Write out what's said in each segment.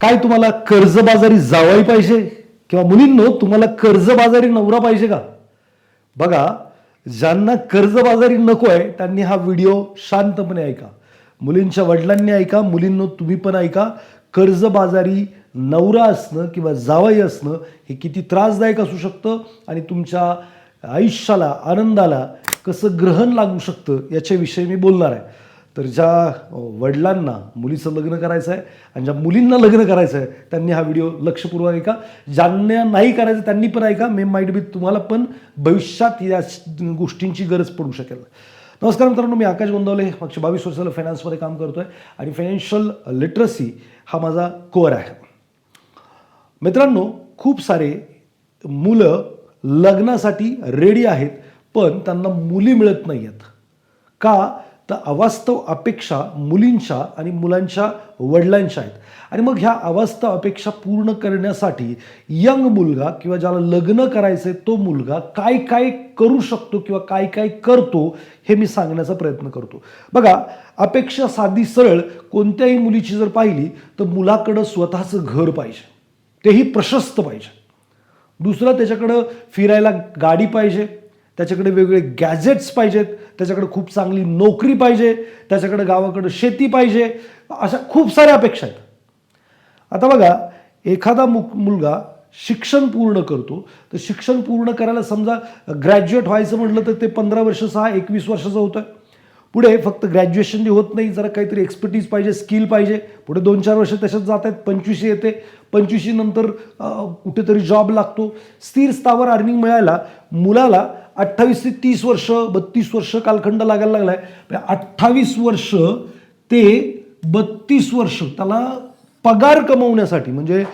काय तुम्हाला कर्जबाजारी जावाई पाहिजे? किंवा मुलींनो तुम्हाला कर्जबाजारी नवरा पाहिजे का? बघा ज्यांना कर्जबाजारी नको आहे त्यांनी हा व्हिडिओ शांतपणे ऐका. मुलींच्या वडिलांनी ऐका मुलींनो तुम्ही पण ऐका. कर्जबाजारी नवरा असणं किंवा जावई असणं हे किती त्रासदायक असू शकतं आणि तुमच्या आयुष्याला आनंदाला कसं ग्रहण लागू शकतं याच्याविषयी मी बोलणार आहे. तर ज्या वडिलांना मुलीचं लग्न करायचं आहे आणि ज्या मुलींना लग्न करायचं आहे त्यांनी हा व्हिडिओ लक्षपूर्वक ऐका. ज्यांना नाही करायचं त्यांनी पण ऐका. मे माईट बी तुम्हाला पण भविष्यात या गोष्टींची गरज पडू शकेल. नमस्कार मित्रांनो मी आकाश गोंदवले. मागच्या बावीस वर्षाला फायनान्समध्ये काम करतोय आणि फायनान्शियल लिटरसी हा माझा कोअर आहे. मित्रांनो खूप सारे मुलं लग्नासाठी रेडी आहेत पण त्यांना मुली मिळत नाही आहेत का? तर अवास्तव अपेक्षा मुलींच्या आणि मुलांच्या वडिलांच्या आहेत. आणि मग ह्या अवास्तव अपेक्षा पूर्ण करण्यासाठी यंग मुलगा किंवा ज्याला लग्न करायचं आहे तो मुलगा काय काय करू शकतो किंवा काय काय करतो हे मी सांगण्याचा प्रयत्न करतो. बघा अपेक्षा साधी सरळ कोणत्याही मुलीची जर पाहिली तर मुलाकडं स्वतःचं घर पाहिजे. तेही प्रशस्त पाहिजे. दुसरं त्याच्याकडं फिरायला गाडी पाहिजे. त्याच्याकडे वेगवेगळे गॅजेट्स पाहिजेत त्याच्याकडे खूप चांगली नोकरी पाहिजे त्याच्याकडे गावाकडं शेती पाहिजे अशा खूप साऱ्या अपेक्षा आहेत. आता बघा एखादा मु मुलगा शिक्षण पूर्ण करतो तर शिक्षण पूर्ण करायला समजा ग्रॅज्युएट व्हायचं म्हटलं तर ते पंधरा वर्ष सहा एकवीस वर्षाचं होतं. पुढे फक्त ग्रॅज्युएशन जे होत नाही. जरा काहीतरी एक्सपर्टीज पाहिजे स्किल पाहिजे. पुढे दोन चार वर्ष त्याच्यात जात आहेत. पंचवीसशे येते. पंचवीसशे नंतर कुठेतरी जॉब लागतो. स्थिर स्थावर अर्निंग मिळायला मुलाला अठ्ठावीस ते तीस वर्ष बत्तीस वर्ष कालखंड लागायला लागला आहे अठ्ठावीस वर्ष ते बत्तीस वर्ष त्याला पगार कमवण्यासाठी म्हणजे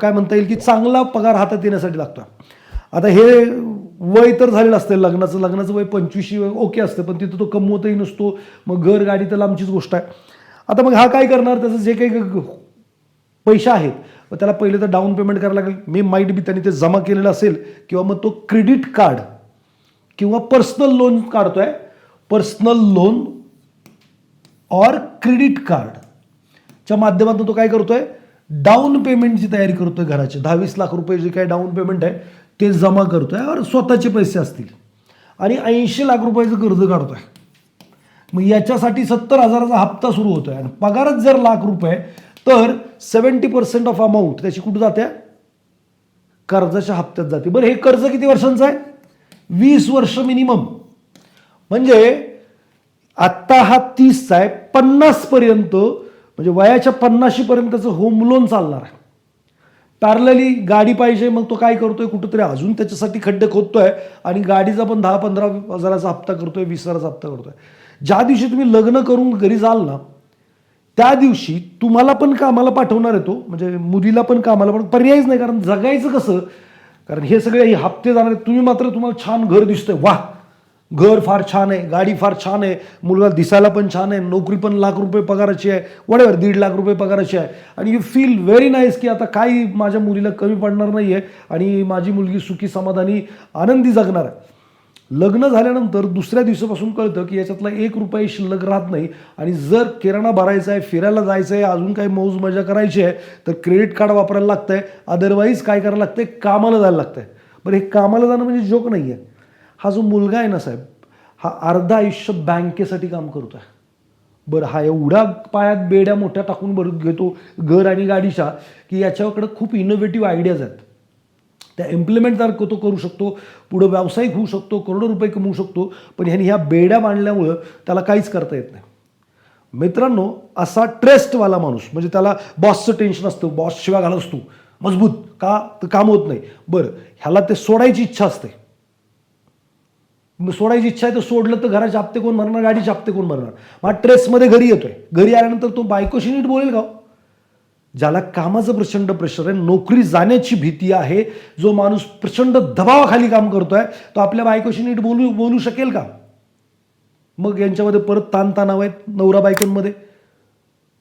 काय म्हणता येईल की चांगला पगार हातात येण्यासाठी लागतो आता हे वय तर झालेलं असतं लग्नाचं लग्नाचं वय पंचवीसशे वय ओके असतं पण तिथं तो कमवतही नसतो मग घर गाडी तर लांबचीच गोष्ट आहे. आता मग हा काय करणार? त्याचं जे काही पैसे आहेत मग त्याला पहिले तर डाऊन पेमेंट करायला लागेल. मे माईट बी त्यांनी ते जमा केलेलं असेल किंवा मग तो क्रेडिट कार्ड किंवा पर्सनल लोन काढतोय. पर्सनल लोन ऑर क्रेडिट कार्डच्या माध्यमातून तो काय करतोय? डाऊन पेमेंटची तयारी करतोय घराची. दहावीस लाख रुपये जे काय डाऊन पेमेंट आहे ते जमा करतोय और स्वतःचे पैसे असतील. आणि ऐंशी लाख रुपयाचं कर्ज काढतो आहे मग याच्यासाठी सत्तर हजाराचा हप्ता सुरू होतोय. आणि पगारच जर लाख रुपये तर सेवन्टी पर्सेंट ऑफ अमाऊंट त्याची कुठं जाते? कर्जाच्या हप्त्यात जाते. बरं हे कर्ज किती वर्षांचं आहे? वीस वर्ष मिनिमम. म्हणजे आत्ता हा तीसचा आहे. पन्नासपर्यंत म्हणजे वयाच्या पन्नाशीपर्यंतचं होम लोन चालणार आहे. पॅरलली गाडी पाहिजे मग तो काय करतोय कुठंतरी अजून त्याच्यासाठी खड्डे खोदतोय आणि गाडीचा पण दहा पंधरा हजाराचा हप्ता करतोय वीस हजाराचा हप्ता करतोय. ज्या दिवशी तुम्ही लग्न करून घरी जाल ना त्या दिवशी तुम्हाला पण कामाला पाठवणार आहे तो. म्हणजे मुलीला पण कामाला पण पर्यायच नाही कारण जगायचं कसं? कारण हे सगळे हे हप्ते जाणार तुम्ही मात्र तुम्हाला छान घर दिसतंय. वाह! घर फार छान आहे गाडी फार छान आहे मुलगा दिसायला पण छान आहे नोकरी पण लाख रुपये पगाराची आहे वडेवर दीड लाख रुपये पगाराची आहे. आणि यू फील व्हेरी नाईस की आता काही माझ्या मुलीला कमी पडणार नाही आहे आणि माझी मुलगी सुखी समाधानी आनंदी जगणार आहे. लग्न झाल्यानंतर दुसऱ्या दिवसापासून कळतं की याच्यातला एक रुपये शिल्लक राहत नाही. आणि जर किराणा भरायचा आहे फिरायला जायचं आहे अजून काही मौज मजा करायची आहे तर क्रेडिट कार्ड वापरायला लागतं आहे अदरवाईज काय करायला लागतंय? कामाला जायला लागतंय. बरं हे कामाला जाणं म्हणजे जोक नाही आहे हा जो मुलगा आहे ना साहेब हा अर्ध आयुष्य बँकेसाठी काम करतो आहे बरं हा एवढा पायात बेड्या मोठ्या टाकून भरत घेतो घर आणि गाडीच्या की याच्याकडे खूप इनोव्हेटिव्ह आयडियाज आहेत. त्या इम्प्लिमेंट तर तो करू शकतो पुढं व्यावसायिक होऊ शकतो करोडो रुपये कमवू शकतो पण ह्याने ह्या बेड्या बांधल्यामुळं त्याला काहीच करता येत नाही. मित्रांनो असा ट्रेस्टवाला माणूस म्हणजे त्याला बॉसचं टेन्शन असतं बॉस शिवाय घालत असतो मजबूत का तर काम होत नाही. बरं ह्याला ते सोडायची इच्छा असते. सोडायची इच्छा आहे तर सोडलं तर घराचे हप्ते कोण भरणार गाडीचे हप्ते कोण भरणार? मग ट्रेसमध्ये घरी येतोय. घरी आल्यानंतर तो बायकोशी नीट बोलेल का हो? ज्याला कामाचं प्रचंड प्रेशर आहे नोकरी जाण्याची भीती आहे जो माणूस प्रचंड दबावाखाली काम करतोय तो आपल्या बायकोशी नीट बोलू बोलू शकेल का? मग यांच्यामध्ये परत ताणतणाव आहेत नवरा बायकोंमध्ये.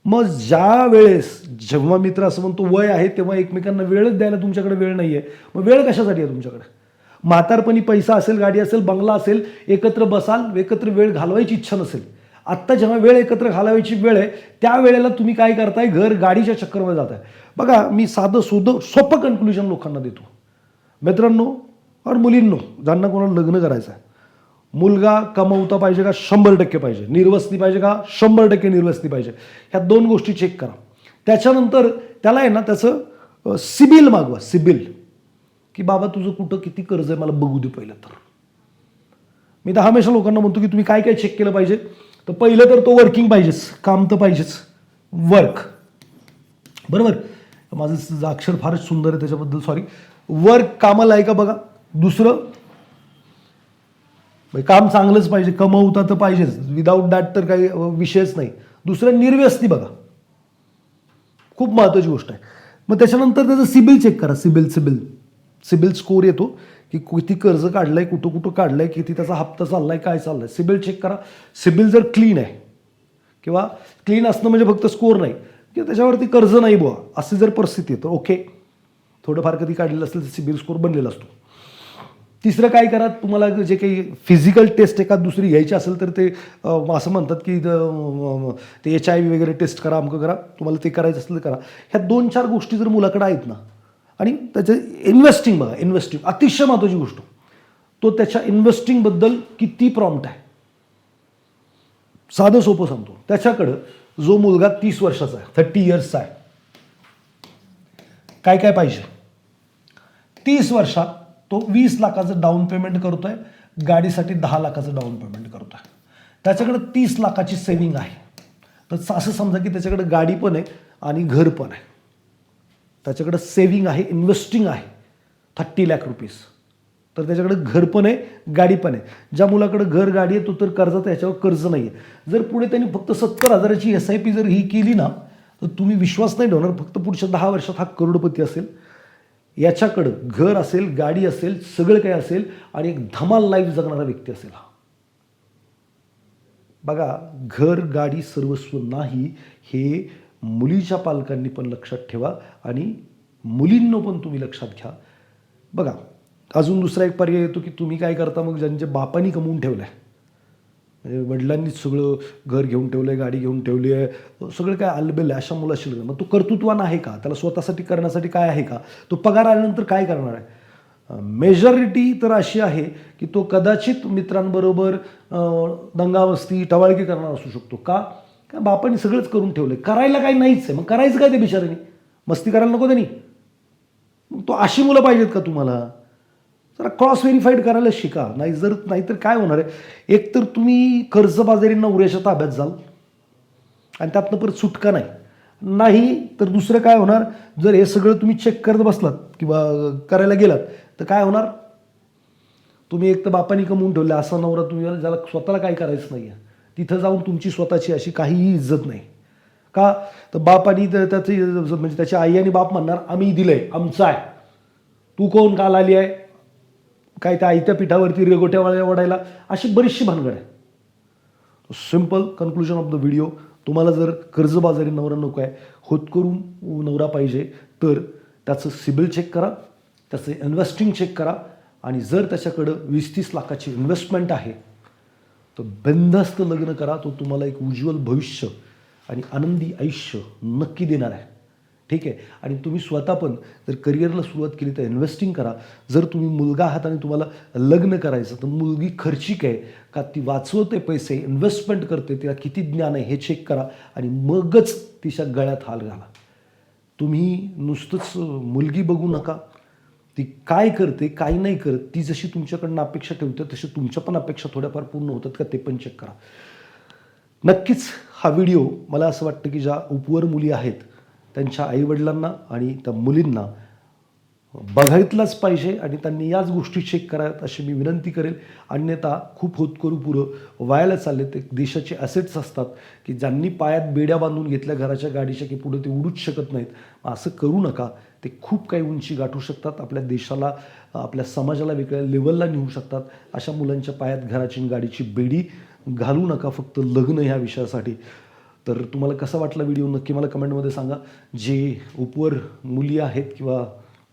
मग ज्या वेळेस जेव्हा मित्र असं म्हणतो वय आहे तेव्हा एकमेकांना वेळच द्यायला तुमच्याकडे वेळ नाही आहे मग वेळ कशासाठी आहे तुमच्याकडे? म्हातारपणी पैसा असेल गाडी असेल बंगला असेल एकत्र बसाल एकत्र वेळ घालवायची इच्छा नसेल. आत्ता जेव्हा वेळ एकत्र घालावायची वेळ आहे त्या वेळेला तुम्ही काय करताय? घर गाडीच्या चक्करमध्ये जात आहे बघा मी साधं सोधं सोपं कन्क्लुजन लोकांना देतो. मित्रांनो और मुलींनो ज्यांना कोणाला लग्न करायचं आहे मुलगा कमवता पाहिजे का? शंभर टक्के पाहिजे. निर्वसनी पाहिजे का? शंभर टक्के निर्वसनी पाहिजे. ह्या दोन गोष्टी चेक करा. त्याच्यानंतर त्याला आहे ना त्याचं सिबिल मागवा. सिबिल. की बाबा तुझं कुठं किती कर्ज आहे मला बघू दे पहिलं तर. मी तर हमेशा लोकांना म्हणतो की तुम्ही काय काय चेक केलं पाहिजे? तर पहिलं तर तो वर्किंग पाहिजेच काम तर पाहिजेच. वर्क बरोबर? माझं अक्षर फारच सुंदर आहे त्याच्याबद्दल सॉरी वर्क कामाला आहे का बघा. दुसरं म्हणजे काम चांगलंच पाहिजे कमवता तर पाहिजेच. विदाऊट दॅट तर काही विषयच नाही. दुसरं निर्व्यसनी बघा. खूप महत्त्वाची गोष्ट आहे. मग त्याच्यानंतर त्याचं सिबिल चेक करा. CIBIL CIBIL. सिबिल स्कोर येतो की किती कर्ज काढलंय कुठं कुठं काढलंय किती त्याचा हप्ता चाललाय काय चाललाय. सिबिल चेक करा. सिबिल जर क्लीन आहे किंवा क्लीन असणं म्हणजे फक्त स्कोर नाही की त्याच्यावरती कर्ज नाही बुवा अशी जर परिस्थिती आहे तर ओके थोडंफार कधी काढलेलं असेल तर सिबिल स्कोर बनलेला असतो. तिसरं काय करा तुम्हाला जे काही फिजिकल टेस्ट एखाद दुसरी घ्यायची असेल तर ते असं म्हणतात की ते एच आय व्ही वगैरे टेस्ट करा अमकं करा. तुम्हाला ते करायचं असेल तर करा. ह्या दोन चार गोष्टी जर मुलाकडे आहेत ना आणि त्याचं इन्व्हेस्टिंग बघा इन्व्हेस्टिंग अतिशय महत्त्वाची गोष्ट. तो त्याच्या इन्व्हेस्टिंगबद्दल किती प्रॉम्प्ट आहे. साधं सोपं सांगतो. त्याच्याकडं जो मुलगा तीस वर्षाचा आहे थर्टी इयर्सचा आहे. काय काय पाहिजे? तीस वर्षात तो वीस लाखाचं डाऊन पेमेंट करतोय गाडीसाठी दहा लाखाचं डाऊन पेमेंट करतोय. त्याच्याकडे तीस लाखाची सेविंग आहे. तर असं समजा की त्याच्याकडे गाडी पण आहे आणि घर पण आहे. त्याच्याकडं सेविंग आहे इन्व्हेस्टिंग आहे. थर्टी लॅक रुपीज तर त्याच्याकडे घर पण आहे गाडी पण आहे. ज्या मुलाकडे घर गाडी आहे तो तर कर्जात याच्यावर कर्ज नाही आहे जर पुढे त्यांनी फक्त सत्तर हजाराची एस आय पी जर ही केली ना तर तुम्ही विश्वास नाही ठेवणार फक्त पुढच्या दहा वर्षात हा करोडपती असेल. याच्याकडं घर असेल गाडी असेल सगळं काही असेल आणि एक धमाल लाईफ जगणारा व्यक्ती असेल हा. बघा घर गाडी सर्वस्व नाही हे मुलीच्या पालकांनी पण लक्षात ठेवा आणि मुलींनो पण तुम्ही लक्षात घ्या. बघा अजून दुसरा एक पर्याय येतो की तुम्ही काय करता मग ज्यांच्या बापानी कमवून ठेवलं आहे म्हणजे वडिलांनीच सगळं घर घेऊन ठेवलं आहे गाडी घेऊन ठेवली आहे. सगळं काय आलबेल आहे अशा मुलाशी लग्न. मग तो कर्तृत्वान आहे का? त्याला स्वतःसाठी करण्यासाठी काय आहे का? तो पगार आल्यानंतर काय करणार आहे? मेजॉरिटी तर अशी आहे की तो कदाचित मित्रांबरोबर दंगावस्ती टवाळकी करणार असू शकतो. का? का बापाने सगळंच करून ठेवलं आहे करायला काही नाहीच आहे. मग करायचं काय ते बिचाराने मस्ती करायला नको त्यांनी. मग तो अशी मुलं पाहिजेत का तुम्हाला? जरा क्रॉस व्हेरीफाईड करायला शिका. नाही जर नाहीतर काय होणार आहे? एक तर तुम्ही कर्जबाजारी नवऱ्याच्या ताब्यात जाल. आणि त्यातनं परत सुटका नाही. नाही तर दुसरं काय होणार? जर हे सगळं तुम्ही चेक करत बसलात किंवा करायला गेलात तर काय होणार? तुम्ही एक तर बापानी कमवून ठेवलं असा नवरा तुम्ही ज्याला स्वतःला काय करायचं नाही आहे तिथं जाऊन तुमची स्वतःची अशी काहीही इज्जत नाही. का? तर बाप तर त्याची म्हणजे त्याची आई आणि बाप म्हणणार आम्ही दिलंय आमचं आहे. तू कोण काल आली आहे? काय त्या आयत्या पिठावरती रेगोट्या वळ्या ओढायला? अशी बरीचशी भानगड आहे. Simple conclusion of the video तुम्हाला जर कर्जबाजारी नवरा नको आहे होतकरून नवरा पाहिजे तर त्याचं सिबिल चेक करा त्याचं इन्व्हेस्टिंग चेक करा आणि जर त्याच्याकडं वीस तीस लाखाची इन्व्हेस्टमेंट आहे तर बिनधास्त लग्न करा तो तुम्हाला एक उज्ज्वल भविष्य आणि आनंदी आयुष्य नक्की देणार आहे. ठीक आहे? आणि तुम्ही स्वतः पण जर करिअरला सुरुवात केली तर इन्व्हेस्टिंग करा. जर तुम्ही मुलगा आहात आणि तुम्हाला लग्न करायचं तर मुलगी खर्चिक आहे का? ती वाचवते पैसे इन्व्हेस्टमेंट करते तिला किती ज्ञान आहे हे चेक करा आणि मगच तिच्या गळ्यात हाल घाला. तुम्ही नुसतंच मुलगी बघू नका. ती काय करते काय नाही करत ती जशी तुमच्याकडनं अपेक्षा ठेवते तशी तुमच्या पण अपेक्षा थोड्याफार पूर्ण होतात का ते पण चेक करा. नक्कीच हा व्हिडिओ मला असं वाटतं की ज्या उपवर मुली आहेत त्यांच्या आईवडिलांना आणि त्या मुलींना बघायतलाच पाहिजे आणि त्यांनी याच गोष्टी चेक कराव्यात अशी मी विनंती करेल. अन्यथा खूप होतकरू पुरं. व्हायला चालले ते देशाचे असेट्स असतात की ज्यांनी पायात बेड्या बांधून घेतल्या घराच्या गाडीच्या की पुढे ते उडूच शकत नाहीत. असं करू नका. ते खूप काही उंची गाठू शकतात. आपल्या देशाला आपल्या समाजाला वेगळ्या लेवलला नेऊ शकतात. अशा मुलांच्या पायात घराची गाडीची बेडी घालू नका. फक्त लग्न ह्या विषयासाठी. तर तुम्हाला कसा वाटला व्हिडिओ? नक्की मला कमेंटमध्ये सांगा. जे उपवर मुली आहेत किंवा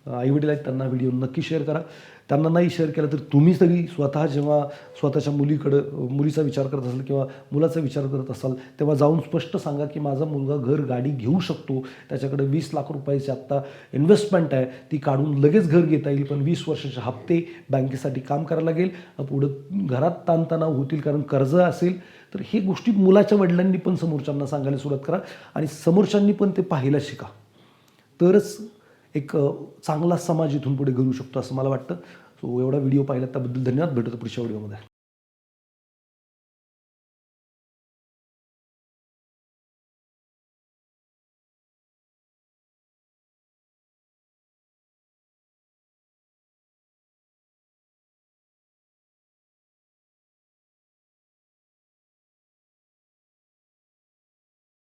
आईवडील आहेत त्यांना व्हिडिओ नक्की शेअर करा. त्यांना नाही शेअर केलं तर तुम्ही तरी स्वतः जेव्हा स्वतःच्या मुलीकडं मुलीचा विचार करत असाल किंवा मुलाचा विचार करत असाल तेव्हा जाऊन स्पष्ट सांगा की माझा मुलगा घर गाडी घेऊ शकतो. त्याच्याकडे वीस लाख रुपयाची आत्ता इन्व्हेस्टमेंट आहे. ती काढून लगेच घर घेता येईल पण वीस वर्षाचे हप्ते बँकेसाठी काम करायला लागेल. पुढं घरात ताणतणाव होतील कारण कर्ज असेल. तर हे गोष्टी मुलाच्या वडिलांनी पण समोरच्यांना सांगायला सुरुवात करा. आणि समोरच्यांनी पण ते पाहायला शिका. तरच एक चांगला समाज इथून पुढे घडू शकतो असं मला वाटतं. सो एवढा व्हिडिओ पाहिला त्याबद्दल धन्यवाद. भेटतो पुढच्या व्हिडिओमध्ये.